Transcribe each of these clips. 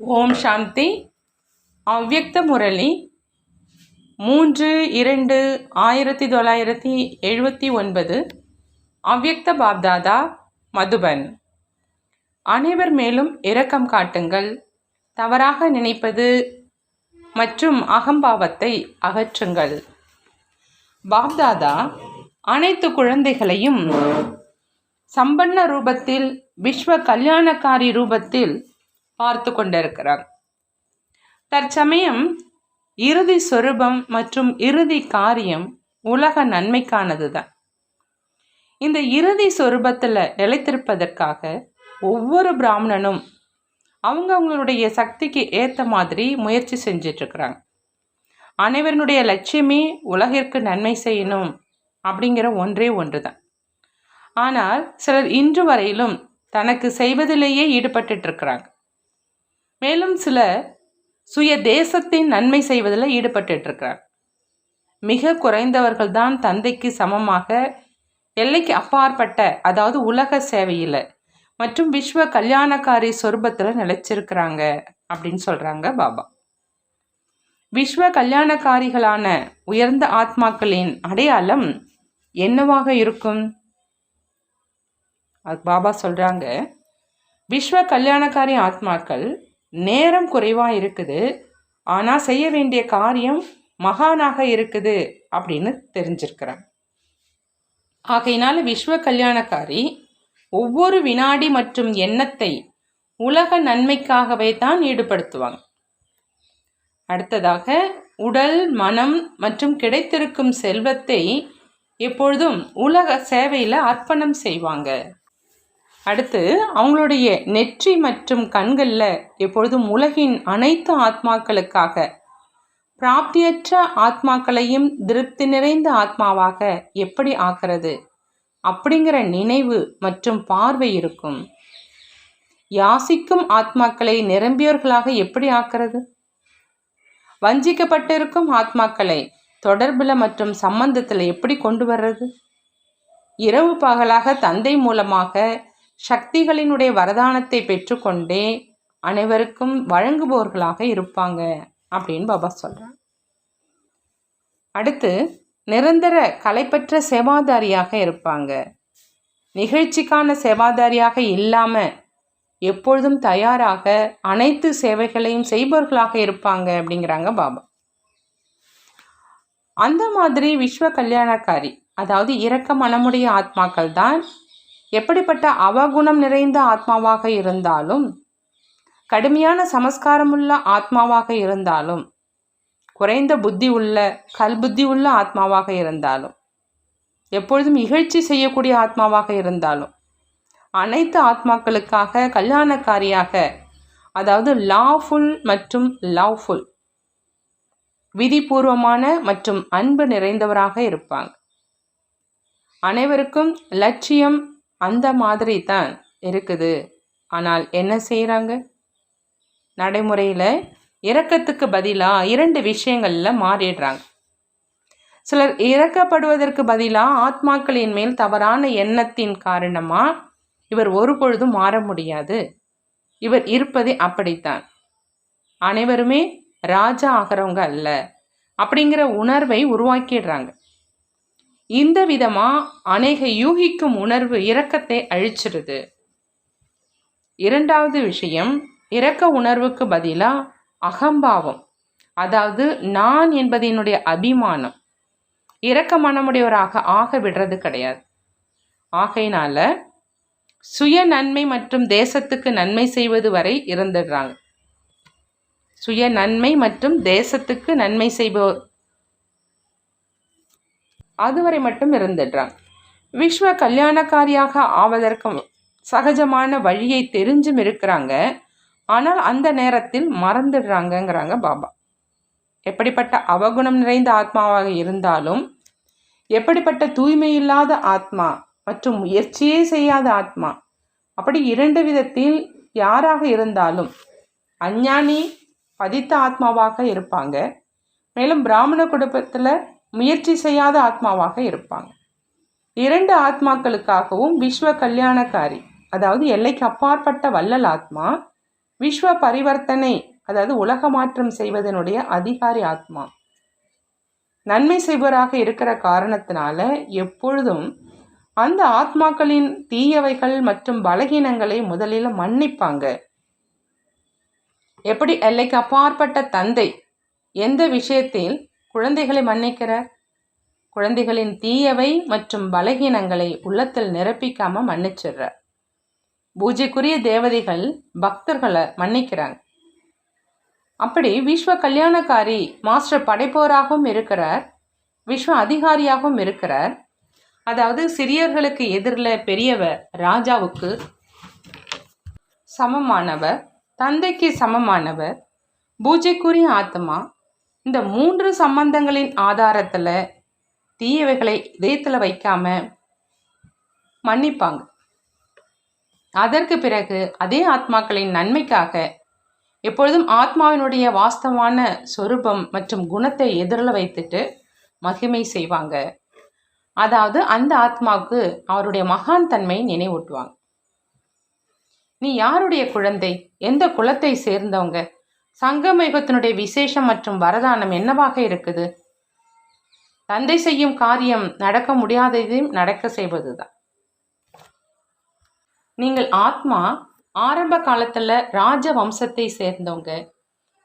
ஓம் சாந்தி. அவ்யக்த முரளி. மூன்று இரண்டு ஆயிரத்தி தொள்ளாயிரத்தி எழுபத்தி ஒன்பது. அவ்யக்த பாப்தாதா மதுபன். அனைவர் மேலும் இரக்கம் காட்டுங்கள். தவறாக நினைப்பது மற்றும் அகம்பாவத்தை அகற்றுங்கள். பாப்தாதா அனைத்து குழந்தைகளையும் சம்பன்ன ரூபத்தில் விஸ்வ கல்யாணக்காரி ரூபத்தில் பார்த்து கொண்டிருக்கிறார் தற்சமயம் இறுதி சொரூபம் மற்றும் இறுதி காரியம் உலக நன்மைக்கானது தான் இந்த இறுதி சொரூபத்தில் நிலைத்திருப்பதற்காக ஒவ்வொரு பிராமணனும் அவங்க அவங்களுடைய சக்திக்கு ஏற்ற மாதிரி முயற்சி செஞ்சிட்ருக்குறாங்க. அனைவருடைய லட்சியமே உலகிற்கு நன்மை செய்யணும் அப்படிங்கிற ஒன்றே ஒன்று தான் ஆனால் சிலர் இன்று வரையிலும் தனக்கு செய்வதிலேயே ஈடுபட்டுருக்கிறாங்க மேலும் சில சுய தேசத்தின் நன்மை செய்வதில் ஈடுபட்டுருக்கிறார் மிக குறைந்தவர்கள் தான் தந்தைக்கு சமமாக எல்லைக்கு அப்பாற்பட்ட அதாவது உலக சேவையில் மற்றும் விஸ்வ கல்யாணக்காரி சொருபத்தில் நிலைச்சிருக்கிறாங்க அப்படின்னு சொல்கிறாங்க பாபா. விஸ்வ கல்யாணக்காரிகளான உயர்ந்த ஆத்மாக்களின் அடையாளம் என்னவாக இருக்கும்? பாபா சொல்கிறாங்க விஸ்வ கல்யாணக்காரி ஆத்மாக்கள் நேரம் குறைவாக இருக்குது. ஆனால் செய்ய வேண்டிய காரியம் மகானாக இருக்குது அப்படின்னு தெரிஞ்சிருக்கிறேன். ஆகையினால விஸ்வ கல்யாணக்காரி ஒவ்வொரு வினாடி மற்றும் எண்ணத்தை உலக நன்மைக்காகவே தான் ஈடுபடுத்துவாங்க. அடுத்ததாக உடல் மனம் மற்றும் கிடைத்திருக்கும் செல்வத்தை எப்பொழுதும் உலக சேவையில் அர்ப்பணம் செய்வாங்க. அடுத்து அவங்களுடைய நெற்றி மற்றும் கண்களில் எப்பொழுதும் உலகின் அனைத்து ஆத்மாக்களுக்காக பிராப்தியற்ற ஆத்மாக்களையும் திருப்தி நிறைந்த ஆத்மாவாக எப்படி ஆக்கிறது? அப்படிங்கிற நினைவு மற்றும் பார்வை இருக்கும். யாசிக்கும் ஆத்மாக்களை நிரம்பியவர்களாக எப்படி ஆக்கிறது? வஞ்சிக்கப்பட்டிருக்கும் ஆத்மாக்களை தொடர்பில் மற்றும் சம்பந்தத்தில் எப்படி கொண்டு வர்றது? இரவு பகலாக தந்தை மூலமாக சக்திகளினுடைய வரதானத்தை பெற்றுக்கொண்டே அனைவருக்கும் வழங்குபவர்களாக இருப்பாங்க அப்படின்னு பாபா சொல்கிறார் அடுத்து நிரந்தர கலைப்பற்ற சேவாதாரியாக இருப்பாங்க. நிகழ்ச்சிக்கான சேவாதாரியாக இல்லாமல் எப்பொழுதும் தயாராக அனைத்து சேவைகளையும் செய்பவர்களாக இருப்பாங்க அப்படிங்கிறாங்க பாபா. அந்த மாதிரி விஸ்வ கல்யாணக்காரி அதாவது இரக்க மனமுடைய ஆத்மாக்கள் தான் எப்படிப்பட்ட அவகுணம் நிறைந்த ஆத்மாவாக இருந்தாலும் கடுமையான சமஸ்காரமுள்ள ஆத்மாவாக இருந்தாலும் குறைந்த புத்தி உள்ள கல்புத்தி உள்ள ஆத்மாவாக இருந்தாலும் எப்பொழுதும் இகழ்ச்சி செய்யக்கூடிய ஆத்மாவாக இருந்தாலும் அனைத்து ஆத்மாக்களுக்காக கல்யாணக்காரியாக அதாவது லாஃபுல் மற்றும் லவ்ஃபுல் விதிபூர்வமான மற்றும் அன்பு நிறைந்தவராக இருப்பாங்க. அனைவருக்கும் லட்சியம் அந்த மாதிரி தான் இருக்குது. ஆனால் என்ன செய்கிறாங்க நடைமுறையில் இறக்கத்துக்கு பதிலாக இரண்டு விஷயங்களில் மாறிடுறாங்க. சிலர் இறக்கப்படுவதற்கு பதிலாக ஆத்மாக்களின் மேல் தவறான எண்ணத்தின் காரணமாக இவர் ஒரு பொழுதும் மாற முடியாது. இவர் இருப்பதே அப்படித்தான். அனைவருமே ராஜா ஆகிறவங்க அல்ல. அப்படிங்கிற உணர்வை உருவாக்கிடுறாங்க. இந்த விதமாக அநேக யூகிக்கும் உணர்வு இரக்கத்தை அழிச்சிருது. இரண்டாவது விஷயம் இரக்க உணர்வுக்கு பதிலாக அகம்பாவம். அதாவது நான் என்பதனுடைய அபிமானம். இரக்க மனமுடையவராக ஆக விடுறது கிடையாது. ஆகையினால சுய நன்மை மற்றும் தேசத்துக்கு நன்மை செய்வது வரை இருந்துடுறாங்க. சுய நன்மை மற்றும் தேசத்துக்கு நன்மை செய்பவர் அதுவரை மட்டும் இருந்துடுறான். விஸ்வ கல்யாணக்காரியாக ஆவதற்கும் சகஜமான வழியை தெரிஞ்சும் இருக்கிறாங்க. ஆனால் அந்த நேரத்தில் மறந்துடுறாங்கங்கிறாங்க பாபா. எப்படிப்பட்ட அவகுணம் நிறைந்த ஆத்மாவாக இருந்தாலும் எப்படிப்பட்ட தூய்மை இல்லாத ஆத்மா மற்றும் முயற்சியே செய்யாத ஆத்மா அப்படி இரண்டு விதத்தில் யாராக இருந்தாலும் அஞ்ஞானி பதித்த ஆத்மாவாக இருப்பாங்க. மேலும் பிராமண குடும்பத்தில் முயற்சி செய்யாத ஆத்மாவாக இருப்பாங்க. இரண்டு ஆத்மாக்களுக்காகவும் விஸ்வ கல்யாணக்காரி அதாவது எல்லைக்கு அப்பாற்பட்ட வள்ளல் ஆத்மா விஸ்வ பரிவர்த்தனை அதாவது உலக மாற்றம் செய்வதனுடைய அதிகாரி ஆத்மா. நன்மை செய்வராக இருக்கிற காரணத்தினால எப்பொழுதும் அந்த ஆத்மாக்களின் தீயவைகள் மற்றும் பலகீனங்களை முதலில் மன்னிப்பாங்க. எப்படி எல்லைக்கு அப்பாற்பட்ட தந்தை எந்த விஷயத்தில் குழந்தைகளை மன்னிக்கிறார். குழந்தைகளின் தீயவை மற்றும் பலகீனங்களை உள்ளத்தில் நிரப்பிக்காம மன்னிச்சிடுறார். பூஜைக்குரிய தேவதைகள் பக்தர்களை மன்னிக்கிறாங்க. அப்படி விஸ்வ கல்யாணக்காரி மாஸ்டர் படைப்போராகவும் இருக்கிறார். விஸ்வ அதிகாரியாகவும் இருக்கிறார். அதாவது சிறியர்களுக்கு எதிரில் பெரியவர் ராஜாவுக்கு சமமானவர் தந்தைக்கு சமமானவர் பூஜைக்குரிய ஆத்மா இந்த மூன்று சம்பந்தங்களின் ஆதாரத்தில் தீயவைகளை இதயத்தில் வைக்காம மன்னிப்பாங்க. அதற்கு பிறகு அதே ஆத்மாக்களின் நன்மைக்காக எப்பொழுதும் ஆத்மாவினுடைய வாஸ்தவான சொரூபம் மற்றும் குணத்தை எதிரில் வைத்துட்டு மகிமை செய்வாங்க. அதாவது அந்த ஆத்மாவுக்கு அவருடைய மகான் தன்மையை நினைவூட்டுவாங்க. நீ யாருடைய குழந்தை? எந்த குலத்தை சேர்ந்தவங்க? சங்கமயுகத்தினுடைய விசேஷம் மற்றும் வரதானம் என்னவாக இருக்குது? தந்தை செய்யும் காரியம் நடக்க முடியாததையும் நடக்க செய்வதுதான். நீங்கள் ஆத்மா ஆரம்ப காலத்தில் ராஜ வம்சத்தை சேர்ந்தவங்க.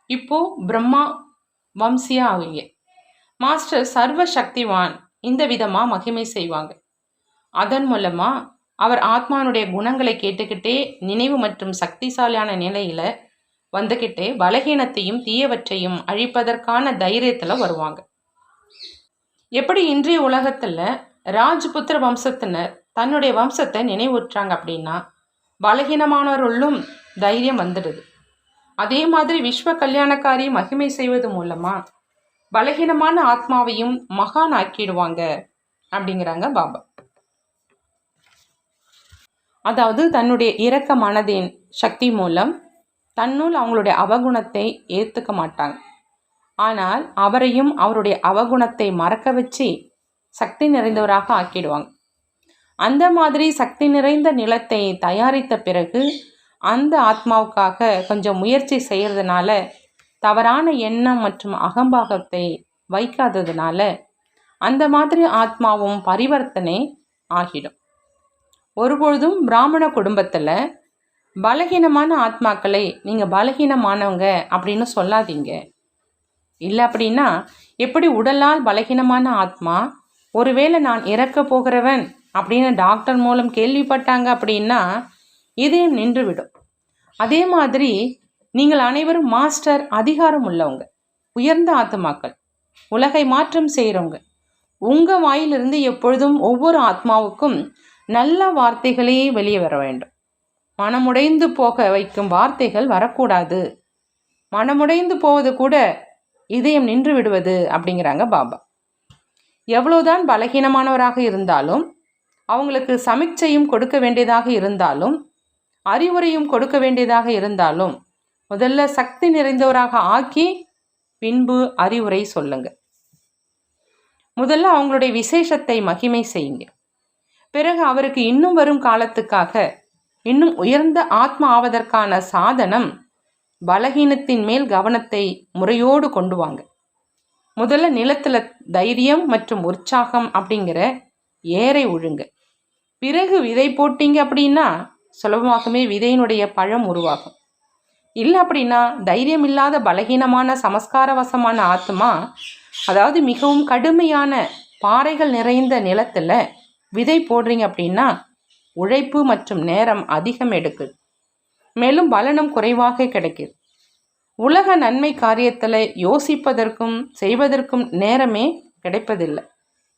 இப்போ பிரம்மா வம்சியா ஆவீங்க மாஸ்டர் சர்வ சக்திவான் இந்த விதமாக மகிமை செய்வாங்க. அதன் மூலமாக அவர் ஆத்மானுடைய குணங்களை கேட்டுக்கிட்டே நினைவு மற்றும் சக்திசாலியான நிலையில் வந்துக்கிட்டே பலகீனத்தையும் தீயவற்றையும் அழிப்பதற்கான தைரியத்தில் வருவாங்க. எப்படி இன்றைய உலகத்தில் ராஜ்புத்திர வம்சத்தினர் தன்னுடைய வம்சத்தை நினைவுற்றாங்க அப்படின்னா பலகீனமானவர்களும் தைரியம் வந்துடுது. அதே மாதிரி விஸ்வ கல்யாணக்காரி மகிமை செய்வது மூலமா பலகீனமான ஆத்மாவையும் மகான் ஆக்கிடுவாங்க அப்படிங்கிறாங்க பாபா. அதாவது தன்னுடைய இரக்க மனதின் சக்தி மூலம் தன்னுள் அவங்களுடைய அவகுணத்தை ஏற்றுக்க மாட்டாங்க. ஆனால் அவரையும் அவருடைய அவகுணத்தை மறக்க வச்சு சக்தி நிறைந்தவராக ஆக்கிடுவாங்க. அந்த மாதிரி சக்தி நிறைந்த நிலத்தை தயாரித்த பிறகு அந்த ஆத்மாவுக்காக கொஞ்சம் முயற்சி செய்கிறதுனால தவறான எண்ணம் மற்றும் அகம்பாகத்தை வைக்காததுனால அந்த மாதிரி ஆத்மாவும் பரிவர்த்தனை ஆகிடும். ஒருபொழுதும் பிராமண குடும்பத்தில் பலகீனமான ஆத்மாக்களை நீங்கள் பலகீனமானவங்க அப்படின்னு சொல்லாதீங்க. இல்லை அப்படின்னா எப்படி உடலால் பலகீனமான ஆத்மா ஒருவேளை நான் இறக்க போகிறவன் அப்படின்னு டாக்டர் மூலம் கேள்விப்பட்டாங்க அப்படின்னா இதயம் நின்றுவிடும். அதே மாதிரி நீங்கள் அனைவரும் மாஸ்டர் அதிகாரம் உள்ளவங்க உயர்ந்த ஆத்மாக்கள் உலகை மாற்றம் செய்கிறவங்க உங்கள் வாயிலிருந்து எப்பொழுதும் ஒவ்வொரு ஆத்மாவுக்கும் நல்ல வார்த்தைகளே வெளியே வர வேண்டும். மனமுடைந்து போக வைக்கும் வார்த்தைகள் வரக்கூடாது. மனமுடைந்து போவது கூட இதயம் நின்று விடுவது அப்படிங்கிறாங்க பாபா. எவ்வளோதான் பலகீனமானவராக இருந்தாலும் அவங்களுக்கு சமிக்சையும் கொடுக்க வேண்டியதாக இருந்தாலும் அறிவுரையும் கொடுக்க வேண்டியதாக இருந்தாலும் முதல்ல சக்தி நிறைந்தவராக ஆக்கி பின்பு அறிவுரை சொல்லுங்க. முதல்ல அவங்களுடைய விசேஷத்தை மகிமை செய்யுங்க. பிறகு அவருக்கு இன்னும் வரும் காலத்துக்காக இன்னும் உயர்ந்த ஆத்மா ஆவதற்கான சாதனம் பலகீனத்தின் மேல் கவனத்தை முறையோடு கொண்டு வாங்க. முதல்ல நிலத்தில் தைரியம் மற்றும் உற்சாகம் அப்படிங்கிற ஏரை ஒழுங்க. பிறகு விதை போட்டீங்க அப்படின்னா சுலபமாகவே விதையினுடைய பழம் உருவாகும். இல்லை அப்படின்னா தைரியம் இல்லாத பலகீனமான சமஸ்காரவசமான ஆத்மா அதாவது மிகவும் கடுமையான பாறைகள் நிறைந்த நிலத்தில் விதை போடுறீங்க அப்படின்னா உழைப்பு மற்றும் நேரம் அதிகம் எடுக்குது மேலும் பலனும் குறைவாக கிடைக்குது உலக நன்மை காரியத்தில் யோசிப்பதற்கும் செய்வதற்கும் நேரமே கிடைப்பதில்லை.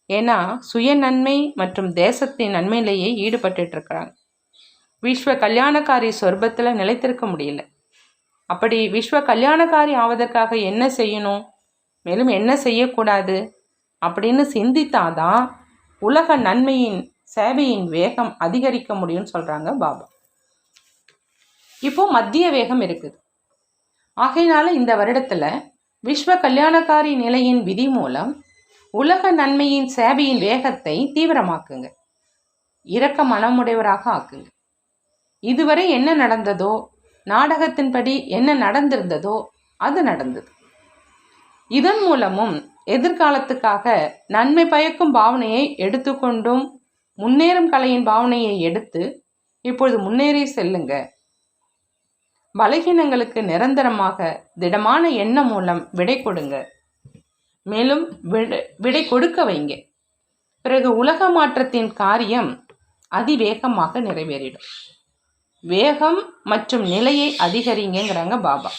ஏன்னா சுய நன்மை மற்றும் தேசத்தின் நன்மையிலேயே ஈடுபட்டு இருக்கிறாங்க விஸ்வ கல்யாணக்காரி சொர்பத்தில் நிலைத்திருக்க முடியல. அப்படி விஸ்வ கல்யாணக்காரி ஆவதற்காக என்ன செய்யணும்? மேலும் என்ன செய்யக்கூடாது? அப்படின்னு சிந்தித்தாதான் உலக நன்மையின் சேவையின் வேகம் அதிகரிக்க முடியும்னு சொல்கிறாங்க பாபா. இப்போ மத்திய வேகம் இருக்குது. ஆகையினால இந்த வருடத்தில் விஸ்வ கல்யாணக்காரி நிலையின் விதி மூலம் உலக நன்மையின் சேவையின் வேகத்தை தீவிரமாக்குங்க. இரக்க மனமுடையவராக ஆக்குங்க. இதுவரை என்ன நடந்ததோ நாடகத்தின்படி என்ன நடந்திருந்ததோ அது நடந்தது. இதன் மூலமும் எதிர்காலத்துக்காக நன்மை பயக்கும் பாவனையை எடுத்துக்கொண்டும் முன்னேறும் கலையின் பாவனையை எடுத்து இப்பொழுது முன்னேறி செல்லுங்க. பலகீனங்களுக்கு நிரந்தரமாக திடமான எண்ணம் மூலம் விடை கொடுங்க. மேலும் விடை விடை கொடுக்க வைங்க. பிறகு உலக மாற்றத்தின் காரியம் அதிவேகமாக நிறைவேறிடும். வேகம் மற்றும் நிலையை அதிகரிங்கிறாங்க பாபா.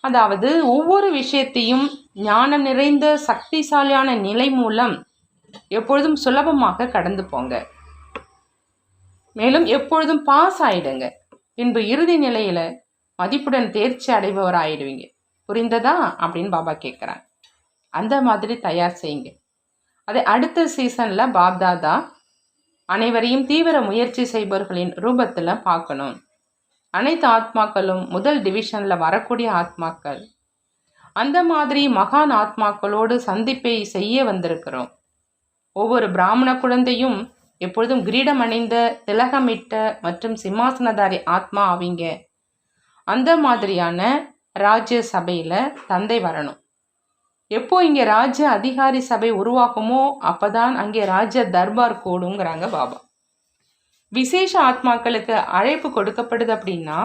அதாவது ஒவ்வொரு விஷயத்தையும் ஞானம் நிறைந்த சக்திசாலியான நிலை மூலம் எப்பொழுதும் சுலபமாக கடந்து போங்க. மேலும் எப்பொழுதும் பாஸ் ஆயிடுங்க. பின்பு இறுதி நிலையில மதிப்புடன் தேர்ச்சி அடைபவர் ஆயிடுவீங்க புரிந்ததா? அப்படின்னு பாபா கேட்குறாங்க அந்த மாதிரி தயார் செய்யுங்க. அதை அடுத்த சீசனில் பாப்தாதா அனைவரையும் தீவிர முயற்சி செய்பவர்களின் ரூபத்தில் பார்க்கணும். அனைத்து ஆத்மாக்களும் முதல் டிவிஷனில் வரக்கூடிய ஆத்மாக்கள். அந்த மாதிரி மகான் ஆத்மாக்களோடு சந்திப்பை செய்ய வந்திருக்கிறோம். ஒவ்வொரு பிராமண குழந்தையும் எப்பொழுதும் கிரீடம் அணிந்த திலகமிட்ட மற்றும் சிம்மாசனதாரி ஆத்மா ஆவீங்க. அந்த மாதிரியான ராஜ்ய சபையில் தந்தை வரணும். எப்போ இங்கே ராஜ்ய அதிகாரி சபை உருவாகுமோ அப்பதான் அங்கே ராஜ்ய தர்பார் கூடுங்கிறாங்க பாபா. விசேஷ ஆத்மாக்களுக்கு அழைப்பு கொடுக்கப்படுது அப்படின்னா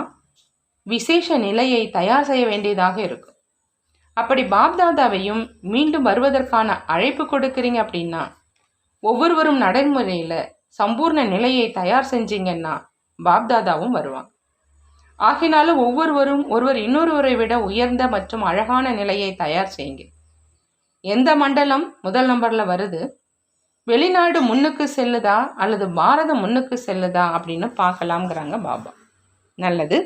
விசேஷ நிலையை தயார் செய்ய வேண்டியதாக இருக்கும். அப்படி பாப்தாதாவையும் மீண்டும் வருவதற்கான அழைப்பு கொடுக்குறீங்க அப்படின்னா ஒவ்வொருவரும் நடைமுறையில் சம்பூர்ண நிலையை தயார் செஞ்சீங்கன்னா பாப்தாதாவும் வருவான். ஆகினாலும் ஒவ்வொருவரும் ஒருவர் இன்னொருவரை விட உயர்ந்த மற்றும் அழகான நிலையை தயார் செய்யுங்க எந்த மண்டலம் முதல் நம்பரில் வருது? வெளிநாடு முன்னுக்கு செல்லுதா அல்லது பாரதம் முன்னுக்கு செல்லுதா அப்படின்னு பார்க்கலாம்ங்கிறாங்க பாபா. நல்லது.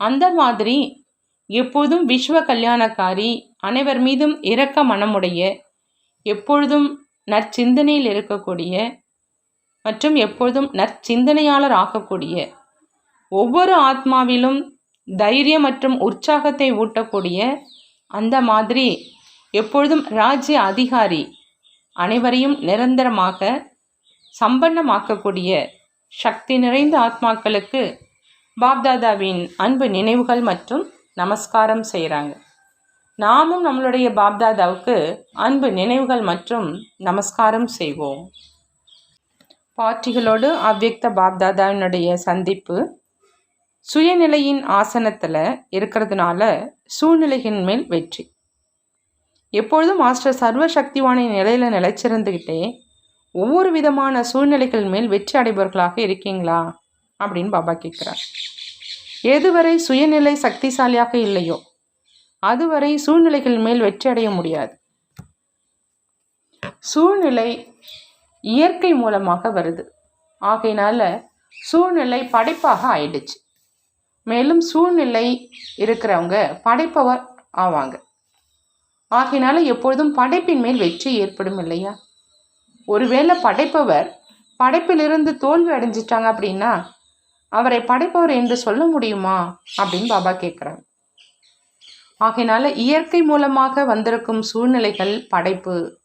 அந்த மாதிரி எப்போதும் விஸ்வ கல்யாணக்காரி அனைவர் மீதும் இரக்க மனமுடைய எப்பொழுதும் நற்சிந்தனையில் இருக்கக்கூடிய மற்றும் எப்பொழுதும் நற்சிந்தனையாளர் ஆகக்கூடிய ஒவ்வொரு ஆத்மாவிலும் தைரியம் மற்றும் உற்சாகத்தை ஊட்டக்கூடிய அந்த மாதிரி எப்பொழுதும் ராஜ்ய அதிகாரி அனைவரையும் நிரந்தரமாக சம்பன்னமாக்கக்கூடிய சக்தி நிறைந்த ஆத்மாக்களுக்கு பாப்தாதாவின் அன்பு நினைவுகள் மற்றும் நமஸ்காரம் செய்கிறாங்க. நாமும் நம்மளுடைய பாப்தாதாவுக்கு அன்பு நினைவுகள் மற்றும் நமஸ்காரம் செய்வோம். பாட்டிகளோடு அவ்வக்த பாப்தாதாவினுடைய சந்திப்பு சுயநிலையின் ஆசனத்தில் இருக்கிறதுனால சூழ்நிலையின் மேல் வெற்றி. எப்பொழுதும் மாஸ்டர் சர்வ சக்திவானின் நிலையில் நிலைச்சிருந்துக்கிட்டே ஒவ்வொரு விதமான சூழ்நிலைகள் மேல் வெற்றி அடைபவர்களாக இருக்கீங்களா? அப்படின்னு பாபா கேட்குறார். எதுவரை சுயநிலை சக்திசாலியாக இல்லையோ? அதுவரை சூழ்நிலைகள் மேல் வெற்றி அடைய முடியாது. சூழ்நிலை இயற்கை மூலமாக வருது. ஆகையினால சூழ்நிலை படைப்பாக ஆயிடுச்சு. மேலும் சூழ்நிலை இருக்கிறவங்க படைப்பவர் ஆவாங்க. ஆகையினால எப்பொழுதும் படைப்பின் மேல் வெற்றி ஏற்படும் இல்லையா? ஒருவேளை படைப்பவர் படைப்பிலிருந்து தோல்வி அடைஞ்சிட்டாங்க அப்படின்னா அவரை படைப்பவர் என்று சொல்ல முடியுமா? அப்படின்னு பாபா கேட்குறாங்க ஆகையினால இயற்கை மூலமாக வந்திருக்கும் சூழ்நிலைகள் படைப்பு.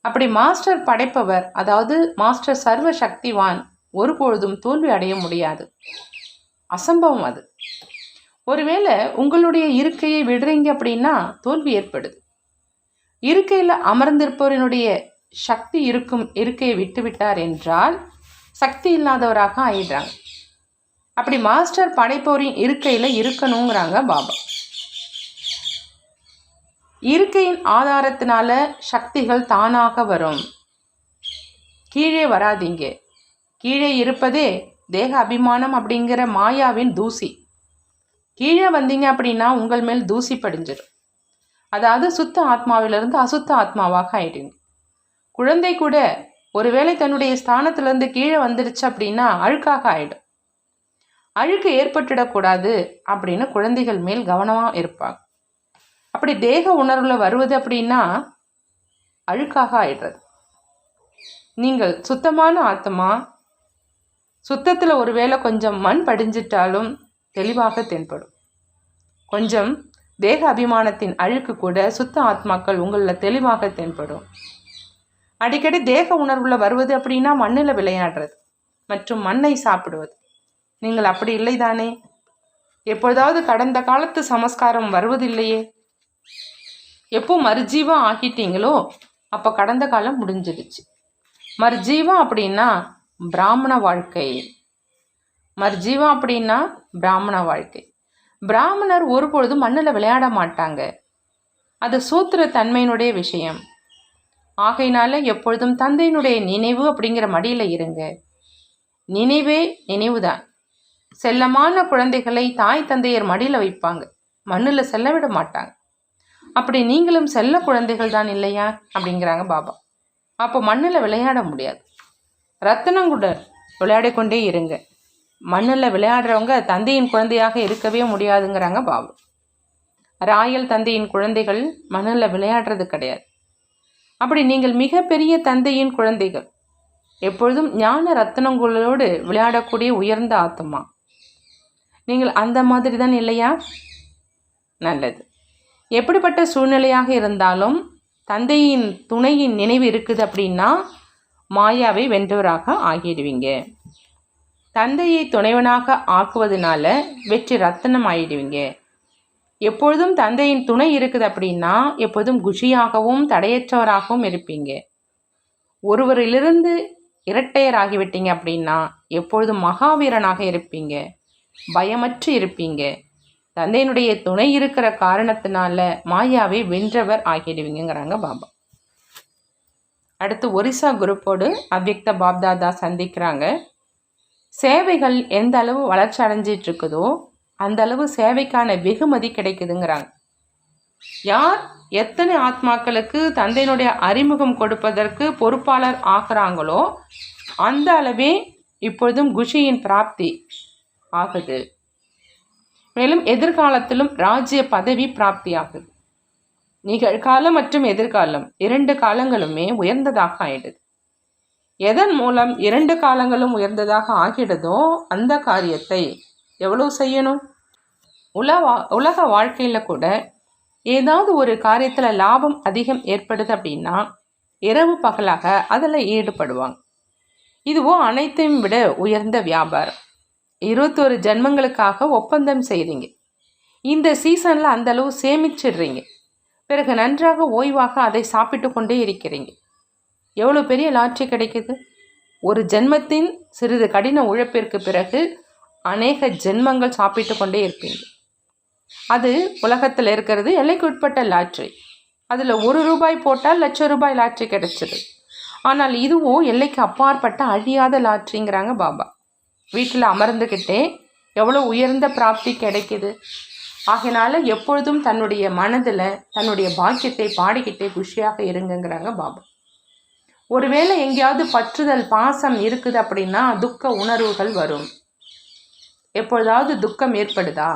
அப்படி மாஸ்டர் படைப்பவர் அதாவது மாஸ்டர் சர்வ சக்திவான் ஒருபொழுதும் தோல்வி அடைய முடியாது. அசம்பவம் அது. ஒருவேளை உங்களுடைய இருக்கையை விடுறீங்க அப்படின்னா தோல்வி ஏற்படுது. இருக்கையில் அமர்ந்திருப்பவரினுடைய சக்தி இருக்கும் இருக்கையை விட்டுவிட்டார் என்றால் சக்தி இல்லாதவராக ஆயிடுறாங்க. அப்படி மாஸ்டர் படைப்பவரின் இருக்கையில் இருக்கணுங்கிறாங்க பாபா. இருக்கையின் ஆதாரத்தினால சக்திகள் தானாக வரும். கீழே வராதீங்க. கீழே இருப்பதே தேக அபிமானம் அப்படிங்கிற மாயாவின் தூசி. கீழே வந்தீங்க அப்படின்னா உங்கள் மேல் தூசி படிஞ்சிடும். அதாவது சுத்த ஆத்மாவிலிருந்து அசுத்த ஆத்மாவாக ஆயிடுங்க. குழந்தை கூட ஒருவேளை தன்னுடைய ஸ்தானத்திலிருந்து கீழே வந்துடுச்சு அப்படின்னா அழுக்காக ஆயிடும். அழுக்கு ஏற்பட்டுடக்கூடாது அப்படின்னு குழந்தைகள் மேல் கவனமாக இருப்பாங்க. அப்படி தேக உணர்வில் வருவது அப்படின்னா அழுக்காக ஆயிடுறது. நீங்கள் சுத்தமான ஆத்மா சுத்தத்தில் ஒருவேளை கொஞ்சம் மண் படிஞ்சிட்டாலும் தெளிவாக தென்படும். கொஞ்சம் தேக அபிமானத்தின் அழுக்கு கூட சுத்த ஆத்மாக்கள் உங்களில் தெளிவாக தென்படும். அடிக்கடி தேக உணர்வில் வருவது அப்படின்னா மண்ணில் விளையாடுறது மற்றும் மண்ணை சாப்பிடுவது. நீங்கள் அப்படி இல்லைதானே எப்பொழுதாவது கடந்த காலத்து சமஸ்காரம் வருவதில்லையே? எப்போ மறுஜீவம் ஆகிட்டீங்களோ அப்போ கடந்த காலம் முடிஞ்சிடுச்சு. மறுஜீவம் அப்படின்னா பிராமண வாழ்க்கை. மர்ஜீவம் அப்படின்னா பிராமண வாழ்க்கை. பிராமணர் ஒருபொழுதும் மண்ணில் விளையாட மாட்டாங்க. அது சூத்திர தன்மையினுடைய விஷயம். ஆகையினால எப்பொழுதும் தந்தையினுடைய நினைவு அப்படிங்கிற மடியில் இருங்க. நினைவே நினைவுதான். செல்லமான குழந்தைகளை தாய் தந்தையர் மடியில் வைப்பாங்க. மண்ணில் செல்ல விட மாட்டாங்க. அப்படி நீங்களும் செல்ல குழந்தைகள் தான் இல்லையா? அப்படிங்கிறாங்க பாபா. அப்போ மண்ணில் விளையாட முடியாது. ரத்தனங்குடர் விளையாடிக்கொண்டே இருங்க. மண்ணில் விளையாடுறவங்க தந்தையின் குழந்தையாக இருக்கவே முடியாதுங்கிறாங்க பாபு. ராயல் தந்தையின் குழந்தைகள் மண்ணில் விளையாடுறது கிடையாது. அப்படி நீங்கள் மிகப்பெரிய தந்தையின் குழந்தைகள். எப்பொழுதும் ஞான ரத்தனங்களோடு விளையாடக்கூடிய உயர்ந்த ஆத்மா. நீங்கள் அந்த மாதிரி தான் இல்லையா? நல்லது. எப்படிப்பட்ட சூழ்நிலையாக இருந்தாலும் தந்தையின் துணையின் நினைவு இருக்குது அப்படின்னா மாயாவை வென்றவராக ஆகிடுவீங்க. தந்தையை துணைவனாக ஆக்குவதனால வெற்றி ரத்தனம் ஆயிடுவீங்க. எப்பொழுதும் தந்தையின் துணை இருக்குது அப்படின்னா எப்போதும் குஷியாகவும் தடையற்றவராகவும் இருப்பீங்க. ஒருவரிலிருந்து இரட்டையர் ஆகிவிட்டீங்க அப்படின்னா எப்பொழுதும் மகாவீரனாக இருப்பீங்க. பயமற்று இருப்பீங்க. தந்தையினுடைய துணை இருக்கிற காரணத்தினால மாயாவை வென்றவர் ஆகிடுவீங்கிறாங்க பாபா. அடுத்து ஒரிசா குரூப்போடு அவ்யக்த பாப்தாதா சந்திக்கிறாங்க. சேவைகள் எந்த அளவு வளர்ச்சி அடைஞ்சிட்டு இருக்குதோ அந்த அளவு சேவைக்கான வெகுமதி கிடைக்குதுங்கிறாங்க. யார்? எத்தனை ஆத்மாக்களுக்கு தந்தையினுடைய அறிமுகம் கொடுப்பதற்கு பொறுப்பாளர் ஆகிறாங்களோ அந்த அளவே இப்பொழுதும் குஷியின் பிராப்தி ஆகுது. மேலும் எதிர்காலத்திலும் ராஜ்ய பதவி பிராப்தி ஆகுது நிகழ்காலம் மற்றும் எதிர்காலம் இரண்டு காலங்களுமே உயர்ந்ததாக ஆயிடுது. எதன் மூலம் இரண்டு காலங்களும் உயர்ந்ததாக ஆகிடுதோ அந்த காரியத்தை எவ்வளோ செய்யணும்? உலவா உலக வாழ்க்கையில் கூட ஏதாவது ஒரு காரியத்தில் லாபம் அதிகம் ஏற்படுது அப்படின்னா இரவு பகலாக அதில் ஈடுபடுவாங்க. இதுவோ அனைத்தையும் விட உயர்ந்த வியாபாரம். இருபத்தொரு ஜென்மங்களுக்காக ஒப்பந்தம் செய்கிறீங்க இந்த சீசனில் அந்தளவு சேமிச்சிடுறீங்க. பிறகு நன்றாக ஓய்வாக அதை சாப்பிட்டு கொண்டே இருக்கிறீங்க. எவ்வளோ பெரிய லாட்ரி கிடைக்குது? ஒரு ஜென்மத்தின் சிறிது கடின உழைப்பிற்கு பிறகு அநேக ஜென்மங்கள் சாப்பிட்டு கொண்டே இருப்பீங்க. அது உலகத்தில் இருக்கிறது எல்லைக்கு உட்பட்ட லாட்ரி. அதில் ஒரு ரூபாய் போட்டால் லட்ச ரூபாய் லாட்ரி கிடைச்சிது. ஆனால் இதுவும் எல்லைக்கு அப்பாற்பட்ட அழியாத லாட்ரிங்கிறாங்க பாபா. வீட்டில் அமர்ந்துக்கிட்டே எவ்வளோ உயர்ந்த பிராப்தி கிடைக்குது? ஆகினால எப்பொழுதும் தன்னுடைய மனதில் தன்னுடைய பாக்கியத்தை பாடிக்கிட்டே குஷியாக இருங்கங்கிறாங்க பாபா. ஒருவேளை எங்கேயாவது பற்றுதல் பாசம் இருக்குது அப்படின்னா துக்க உணர்வுகள் வரும். எப்பொழுதாவது துக்கம் ஏற்படுதா?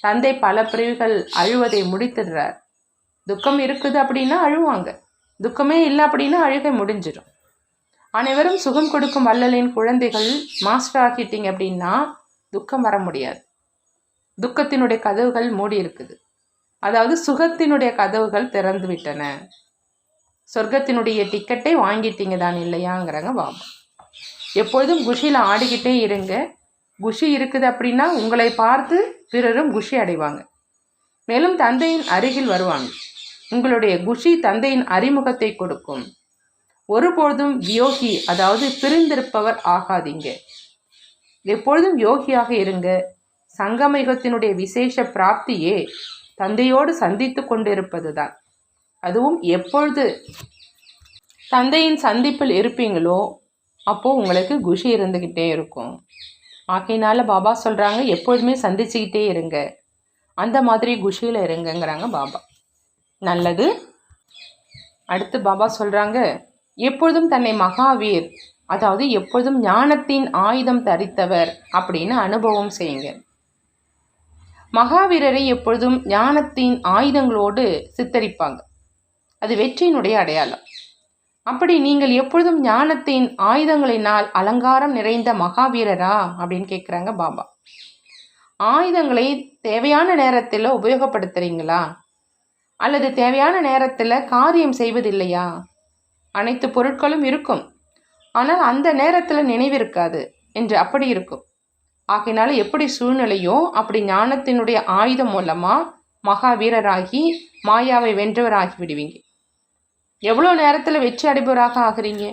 தந்தை பல பிரிவுகள் அழுவதை முடித்துடுறார். துக்கம் இருக்குது அப்படின்னா அழுவாங்க. துக்கமே இல்லை அப்படின்னா அழுகை முடிஞ்சிடும் அனைவரும் சுகம் கொடுக்கும் வள்ளலின் குழந்தைகள் மாஸ்டர் ஆக்கிட்டீங்க அப்படின்னா துக்கம் வர முடியாது. துக்கத்தினுடைய கதவுகள் மூடி இருக்குது. அதாவது சுகத்தினுடைய கதவுகள் திறந்து விட்டன. சொர்க்கத்தினுடைய டிக்கெட்டை வாங்கிட்டீங்க தான் இல்லையாங்கிறாங்க பாபா. எப்பொழுதும் குஷியில் ஆடிக்கிட்டே இருங்க. குஷி இருக்குது அப்படின்னா உங்களை பார்த்து பிறரும் குஷி அடைவாங்க. மேலும் தந்தையின் அருகில் வருவாங்க. உங்களுடைய குஷி தந்தையின் அறிமுகத்தை கொடுக்கும். ஒருபொழுதும் யோகி அதாவது பிரிந்திருப்பவர் ஆகாதீங்க. எப்பொழுதும் யோகியாக இருங்க. சங்கமயுகத்தினுடைய விசேஷ பிராப்தியே தந்தையோடு சந்தித்து கொண்டிருப்பது தான் அதுவும் எப்பொழுது தந்தையின் சந்திப்பில் இருப்பீங்களோ அப்போது உங்களுக்கு குஷி இருந்துக்கிட்டே இருக்கும். ஆகையினால பாபா சொல்கிறாங்க எப்பொழுதுமே சந்திச்சுக்கிட்டே இருங்க. அந்த மாதிரி குஷியில் இருங்கங்கிறாங்க பாபா. நல்லது. அடுத்து பாபா சொல்கிறாங்க எப்பொழுதும் தன்னை மகாவீர் அதாவது எப்பொழுதும் ஞானத்தின் ஆயுதம் தரித்தவர் அப்படின்னு அனுபவம் செய்யுங்க. மகாவீரரை எப்பொழுதும் ஞானத்தின் ஆயுதங்களோடு சித்தரிப்பாங்க. அது வெற்றியினுடைய அடையாளம். அப்படி நீங்கள் எப்பொழுதும் ஞானத்தின் ஆயுதங்களினால் அலங்காரம் நிறைந்த மகாவீரரா அப்படின்னு கேட்குறாங்க பாபா. ஆயுதங்களை தேவையான நேரத்தில் உபயோகப்படுத்துகிறீங்களா அல்லது தேவையான நேரத்தில் காரியம் செய்வதில்லையா? அனைத்து பொருட்களும் இருக்கும். ஆனால் அந்த நேரத்தில் நினைவிருக்காது என்று அப்படி இருக்கும். ஆகையினால எப்படி சூழ்நிலையோ அப்படி ஞானத்தினுடைய ஆயுதம் மூலமாக மகாவீரராகி மாயாவை வென்றவராகி விடுவீங்க. எவ்வளோ நேரத்தில் வெற்றி அடைபவராக ஆகிறீங்க?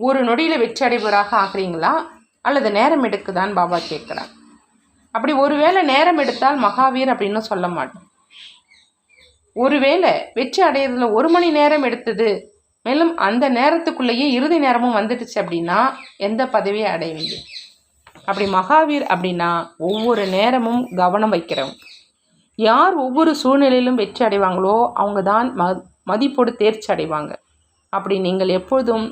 ஒரு நொடியில் வெற்றி அடைபவராக ஆகிறீங்களா? அல்லது நேரம் எடுக்குதான்னு பாபா கேட்குறார் அப்படி ஒருவேளை நேரம் எடுத்தால் மகாவீர் அப்படின்னு சொல்ல மாட்டோம். ஒருவேளை வெற்றி அடையிறதுல ஒரு மணி நேரம் எடுத்தது மேலும் அந்த நேரத்துக்குள்ளேயே இறுதி நேரமும் வந்துடுச்சு அப்படின்னா எந்த பதவியை அடைவீங்க அப்படி மகாவீர் அப்படின்னா ஒவ்வொரு நேரமும் கவனம் வைக்கிறவங்க யார் ஒவ்வொரு சூழ்நிலையிலும் வெற்றி அடைவாங்களோ அவங்க தான் ம மதிப்போடு தேர்ச்சி அடைவாங்க. அப்படி நீங்கள் எப்பொழுதும்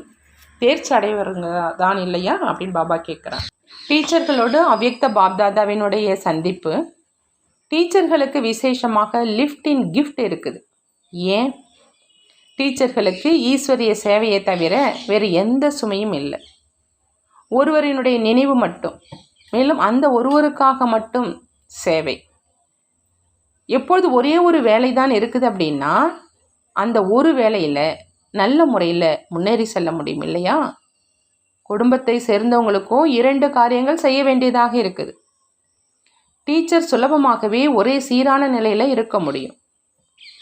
தேர்ச்சி அடைவருங்க தான் இல்லையா அப்படின்னு பாபா கேட்குறான் டீச்சர்களோடு அவ்யக்த பாப்தாதாவினுடைய சந்திப்பு. டீச்சர்களுக்கு விசேஷமாக லிஃப்டின் கிஃப்ட் இருக்குது. ஏன்? டீச்சர்களுக்கு ஈஸ்வரிய சேவையை தவிர வேறு எந்த சுமையும் இல்லை. ஒருவரினுடைய நினைவு மட்டும் மேலும் அந்த ஒருவருக்காக மட்டும் சேவை. எப்பொழுது ஒரே ஒரு வேலை தான் இருக்குது அப்படின்னா அந்த ஒரு வேலையில் நல்ல முறையில் முன்னேறி செல்ல முடியும் இல்லையா? குடும்பத்தை சேர்ந்தவங்களுக்கும் இரண்டு காரியங்கள் செய்ய வேண்டியதாக இருக்குது. டீச்சர் சுலபமாகவே ஒரே சீரான நிலையில் இருக்க முடியும்.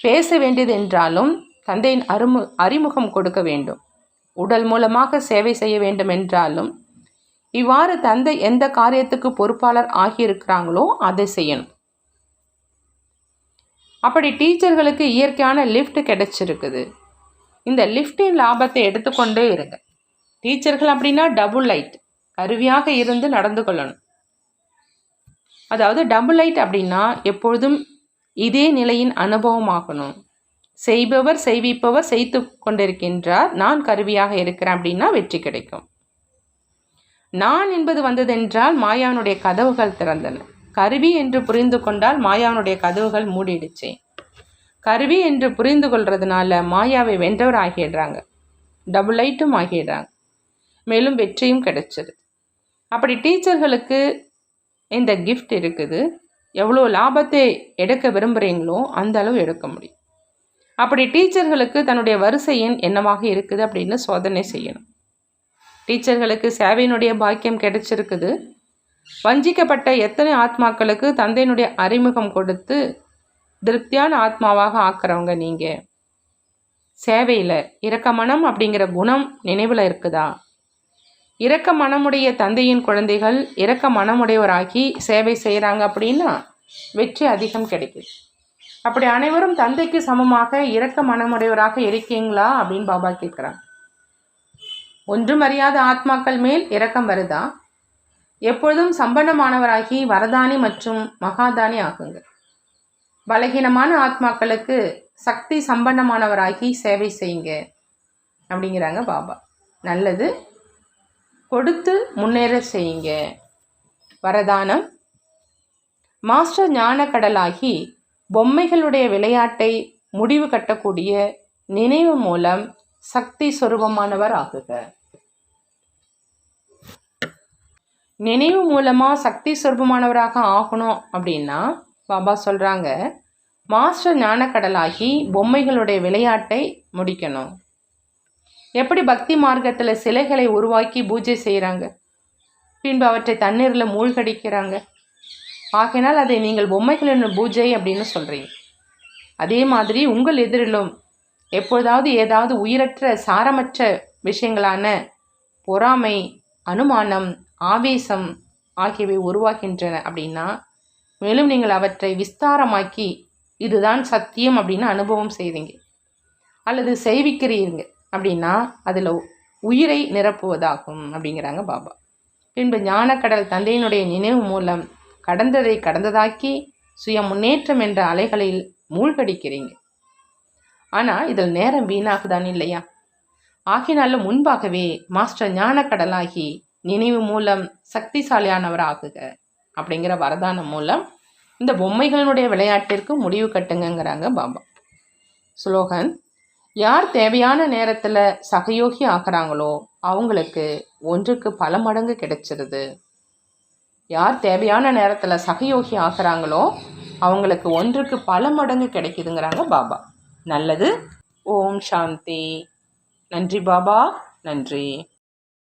பேச வேண்டியது என்றாலும் தந்தையின் அருமு அறிமுகம் கொடுக்க வேண்டும். உடல் மூலமாக சேவை செய்ய வேண்டும் என்றாலும் இவ்வாறு தந்தை எந்த காரியத்துக்கு பொறுப்பாளர் ஆகியிருக்கிறாங்களோ அதை செய்யணும். அப்படி டீச்சர்களுக்கு இயற்கையான லிஃப்ட் கிடைச்சிருக்குது. இந்த லிஃப்டின் லாபத்தை எடுத்துக்கொண்டே இருங்க. டீச்சர்கள் அப்படின்னா டபுள் லைட் கருவியாக இருந்து நடந்து கொள்ளணும். அதாவது டபுள் லைட் அப்படின்னா எப்பொழுதும் இதே நிலையின் அனுபவமாகணும். செய்பவர் செய்விப்பவர் செய்து கொண்டிருக்கின்றார். நான் கருவியாக இருக்கிறேன் அப்படின்னா வெற்றி கிடைக்கும். நான் என்பது வந்ததென்றால் மாயாவனுடைய கதவுகள் திறந்தன. கருவி என்று புரிந்து கொண்டால் மாயாவனுடைய கதவுகள் மூடிடுச்சு. கருவி என்று புரிந்து கொள்றதுனால மாயாவை வென்றவர் ஆகிடுறாங்க. டபுள் லைட்டும் ஆகிடுறாங்க. மேலும் வெற்றியும் கிடைச்சிது அப்படி டீச்சர்களுக்கு இந்த கிஃப்ட் இருக்குது. எவ்வளோ லாபத்தை எடுக்க விரும்புகிறீங்களோ அந்த அளவு எடுக்க முடியும். அப்படி டீச்சர்களுக்கு தன்னுடைய வரிசை எண் என்னவாக இருக்குது அப்படின்னு சோதனை செய்யணும். டீச்சர்களுக்கு சேவையினுடைய பாக்கியம் கிடைச்சிருக்குது. வஞ்சிக்கப்பட்ட எத்தனை ஆத்மாக்களுக்கு தந்தையினுடைய அறிமுகம் கொடுத்து திருப்தியான ஆத்மாவாக ஆக்குறவங்க நீங்கள் சேவையில் இரக்க மனம் அப்படிங்கிற குணம் நினைவில் இருக்குதா? இரக்க மனமுடைய தந்தையின் குழந்தைகள் இரக்க மனமுடையவராகி சேவை செய்கிறாங்க அப்படின்னா வெற்றி அதிகம் கிடைக்குது. அப்படி அனைவரும் தந்தைக்கு சமமாக இரக்க மனமுடையவராக இருக்கீங்களா அப்படின்னு பாபா கேட்குறாங்க. ஒன்றும் அறியாத ஆத்மாக்கள் மேல் இரக்கம் வருதா? எப்பொழுதும் சம்பன்னமானவராகி வரதானி மற்றும் மகாதானி ஆகுங்க பலகீனமான ஆத்மாக்களுக்கு சக்தி சம்பன்னமானவராகி சேவை செய்யுங்க அப்படிங்கிறாங்க பாபா. நல்லது. கொடுத்து முன்னேற செய்யுங்க. வரதானம். மாஸ்டர் ஞானக்கடலாகி பொம்மைகளுடைய விளையாட்டை முடிவு கட்டக்கூடிய நினைவு மூலம் சக்தி சொரூபமானவர் ஆகுக. நினைவு மூலமாக சக்தி சொரூபமானவராக ஆகணும் அப்படின்னா பாபா சொல்கிறாங்க மாஸ்டர் ஞானக்கடலாகி பொம்மைகளுடைய விளையாட்டை முடிக்கணும். எப்படி பக்தி மார்க்கத்தில் சிலைகளை உருவாக்கி பூஜை செய்கிறாங்க பின்பு அவற்றை தண்ணீரில் மூழ்கடிக்கிறாங்க. ஆகையினால் அதை நீங்கள் பொம்மைகளின் பூஜை அப்படின்னு சொல்கிறீங்க அதே மாதிரி உங்கள் எதிரிலும் எப்பொழுதாவது ஏதாவது உயிரற்ற சாரமற்ற விஷயங்களான பொறாமை அனுமானம் ஆவேசம் ஆகியவை உருவாகின்றன அப்படின்னா மேலும் நீங்கள் அவற்றை விஸ்தாரமாக்கி இதுதான் சத்தியம் அப்படின்னு அனுபவம் செய்தீங்க. அல்லது செய்விக்கிறீங்க அப்படின்னா அதில் உயிரை நிரப்புவதாகும் அப்படிங்கிறாங்க பாபா. பின்பு ஞானக்கடல் தந்தையினுடைய நினைவு மூலம் கடந்ததை கடந்ததாக்கி சுய முன்னேற்றம் என்ற அலைகளில் மூழ்கடிக்கிறீங்க. ஆனால் இதில் நேரம் வீணாகுதான் இல்லையா? ஆகினாலும் முன்பாகவே மாஸ்டர் ஞானக்கடலாகி நினைவு மூலம் சக்திசாலியானவர் ஆகுக அப்படிங்கிற வரதானம் மூலம் இந்த பொம்மைகளினுடைய விளையாட்டிற்கு முடிவு கட்டுங்கிறாங்க பாபா. ஸ்லோகன் யார் தேவையான நேரத்தில் சகயோகி ஆகிறாங்களோ அவங்களுக்கு ஒன்றுக்கு பல மடங்கு கிடைச்சிருது. யார் தேவையான நேரத்தில் சகயோகி ஆகிறாங்களோ அவங்களுக்கு ஒன்றுக்கு பல மடங்கு கிடைக்குதுங்கிறாங்க பாபா. நல்லது. ஓம் சாந்தி. நன்றி பாபா. நன்றி.